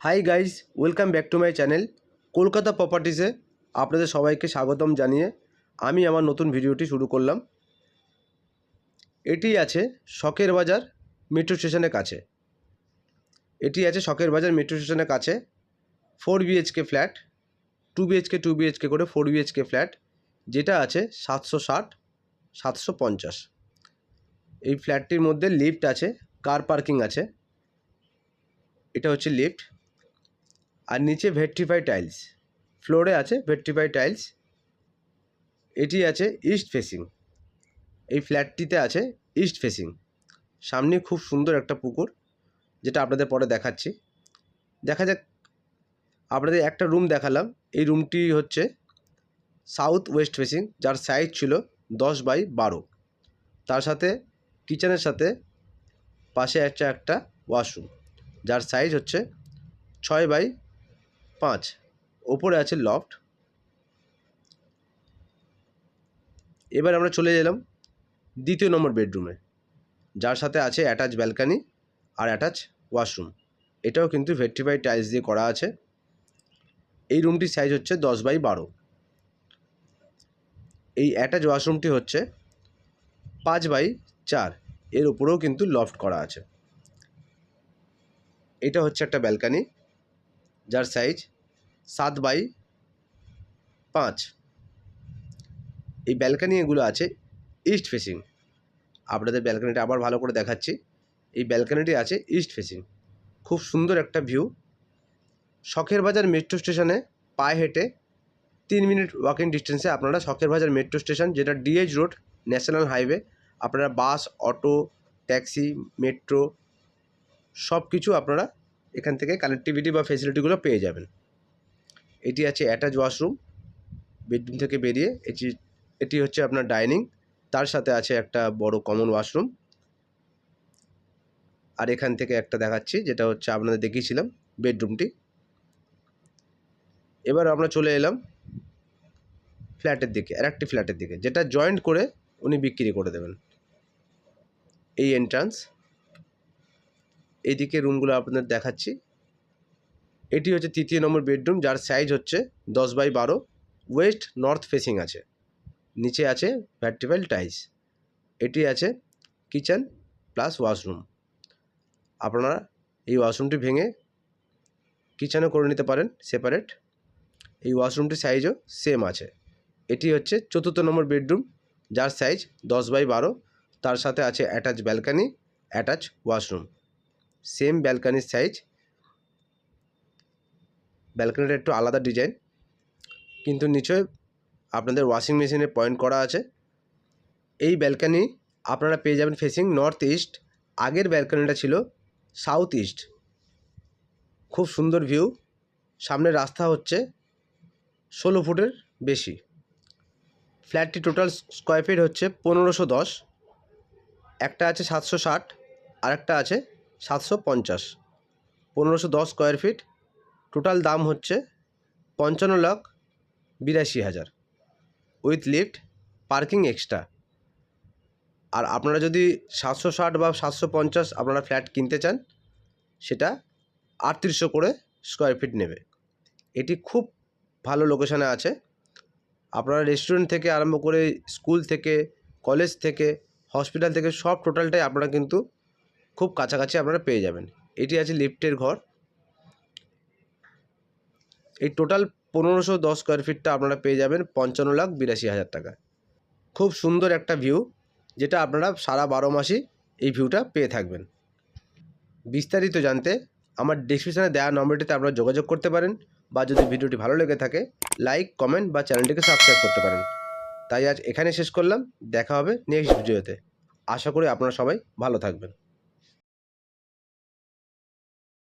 Hi guys welcome back to my channel Kolkata প্রপার্টিসে আপনাদের সবাইকে স্বাগতম জানিয়ে আমি আমার নতুন ভিডিওটি শুরু করলাম। এটি আছে শখের বাজার মেট্রো স্টেশনের কাছে। এটি আছে শখের বাজার মেট্রো স্টেশনের কাছে। Four BHK flat two BHK two BHK করে ফোর বিএইচকে ফ্ল্যাট যেটা আছে সাতশো ষাট, সাতশো পঞ্চাশ। এই ফ্ল্যাটটির মধ্যে লিফট আছে কার পার্কিং আছে। এটা হচ্ছে লিফট আর নিচে ভেট্রিফাই টাইলস। ফ্লোরে আছে ভেট্রিফাই টাইলস। এটি আছে ইস্ট ফেসিং। এই ফ্ল্যাটটিতে আছে ইস্ট ফেসিং। সামনে খুব সুন্দর একটা পুকুর, যেটা আপনাদের পরে দেখাচ্ছি। দেখা যাক, আপনাদের একটা রুম দেখালাম। এই রুমটি হচ্ছে সাউথ ওয়েস্ট ফেসিং, যার সাইজ ছিল দশ বাই বারো। তার সাথে কিচেনের সাথে পাশে আছে একটা ওয়াশরুম, যার সাইজ হচ্ছে ছয় বাই পাঁচ। ওপরে আছে লফট এবার আমরা চলে এলাম দ্বিতীয় নম্বর বেডরুমে যার সাথে আছে অ্যাটাচ ব্যালকানি আর অ্যাটাচ ওয়াশরুম এটাও কিন্তু ভেট্রিফাই টাইলস দিয়ে করা আছে। এই রুমটির সাইজ হচ্ছে দশ বাই বারো। এই অ্যাটাচ ওয়াশরুমটি হচ্ছে পাঁচ বাই চার। এর উপরেও কিন্তু লফট করা আছে। এটা হচ্ছে একটা ব্যালকানি যার সাইজ সাত বাই পাঁচ। এই ব্যালকানি এগুলো আছে ইস্ট ফেসিং আপনাদের ব্যালকানিটা আবার ভালো করে দেখাচ্ছি। এই ব্যালকানিটি আছে ইস্ট ফেসিং খুব সুন্দর একটা ভিউ শখের বাজার মেট্রো স্টেশনে পায়ে হেঁটে তিন মিনিট ওয়াকিং ডিস্টেন্সে আপনারা শখের বাজার মেট্রো স্টেশন যেটা ডিএইচ রোড ন্যাশনাল হাইওয়ে আপনারা বাস অটো ট্যাক্সি মেট্রো সব কিছু আপনারা এখান থেকে কানেক্টিভিটি বা ফেসিলিটিগুলো পেয়ে যাবেন। এটি আছে অ্যাটাচ ওয়াশরুম বেডরুম থেকে বেরিয়ে এটি এটি হচ্ছে আপনার ডাইনিং তার সাথে আছে একটা বড় কমন ওয়াশরুম আর এখান থেকে একটা দেখাচ্ছি, যেটা হচ্ছে আপনাদের দেখিয়েছিলাম বেডরুমটি এবার আমরা চলে এলাম ফ্ল্যাটের দিকে, আর একটি ফ্ল্যাটের দিকে, যেটা জয়েন্ট করে উনি বিক্রি করে দেবেন। এই এন্ট্রান্স এইদিকে রুমগুলো আপনাদের দেখাচ্ছি। এটি হচ্ছে তৃতীয় নম্বর বেডরুম, যার সাইজ হচ্ছে দশ বাই বারো। ওয়েস্ট নর্থ ফেসিং আছে। নিচে আছে ভ্যার্টিফাইল টাইলস এটি আছে কিচেন প্লাস ওয়াশরুম আপনারা এই ওয়াশরুমটি ভেঙে কিচেনও করে নিতে পারেন সেপারেট এই ওয়াশরুমটির সাইজও সেম আছে। এটি হচ্ছে চতুর্থ নম্বর বেডরুম, যার সাইজ দশ বাই বারো। তার সাথে আছে attach balcony attach washroom same ব্যালকানির size ব্যালকানিটা একটু আলাদা ডিজাইন কিন্তু নিচে আপনাদের ওয়াশিং মেশিনে পয়েন্ট করা আছে। এই ব্যালকানি আপনারা পেয়ে যাবেন ফেসিং নর্থ ইস্ট আগের ব্যালকানিটা ছিল সাউথ ইস্ট খুব সুন্দর ভিউ সামনে রাস্তা হচ্ছে ষোলো ফুটের বেশি। ফ্ল্যাটটি টোটাল স্কোয়ার ফিট হচ্ছে পনেরোশো দশ, একটা আছে সাতশো ষাট আর একটা আছে সাতশো পঞ্চাশ। পনেরোশো দশ স্কোয়ার ফিট টোটাল দাম হচ্ছে পঞ্চান্ন লাখ বিরাশি হাজার। উইথ লিফট পার্কিং এক্সট্রা আর আপনারা যদি সাতশো ষাট বা সাতশো পঞ্চাশ আপনারা ফ্ল্যাট কিনতে চান, সেটা আটত্রিশশো করে স্কোয়ার ফিট নেবে। এটি খুব ভালো লোকেশানে আছে। আপনারা রেস্টুরেন্ট থেকে আরম্ভ করে স্কুল থেকে কলেজ থেকে হসপিটাল থেকে সব টোটালটাই আপনারা কিন্তু খুব কাছাকাছি আপনারা পেয়ে যাবেন। এটি আছে লিফটের ঘর। এই টোটাল পনেরোশো দশ স্কোয়ার ফিটটা আপনারা পেয়ে যাবেন পঞ্চান্ন লাখ বিরাশি হাজার টাকা। খুব সুন্দর একটা ভিউ যেটা আপনারা সারা বারো মাসই এই ভিউটা পেয়ে থাকবেন। বিস্তারিত জানতে আমার ডিসক্রিপশানে দেওয়া নম্বরটিতে আপনারা যোগাযোগ করতে পারেন বা যদি ভিডিওটি ভালো লেগে থাকে লাইক কমেন্ট বা চ্যানেলটিকে সাবস্ক্রাইব করতে পারেন। তাই আজ এখানে শেষ করলাম, দেখা হবে নেক্সট ভিডিওতে আশা করি আপনারা সবাই ভালো থাকবেন।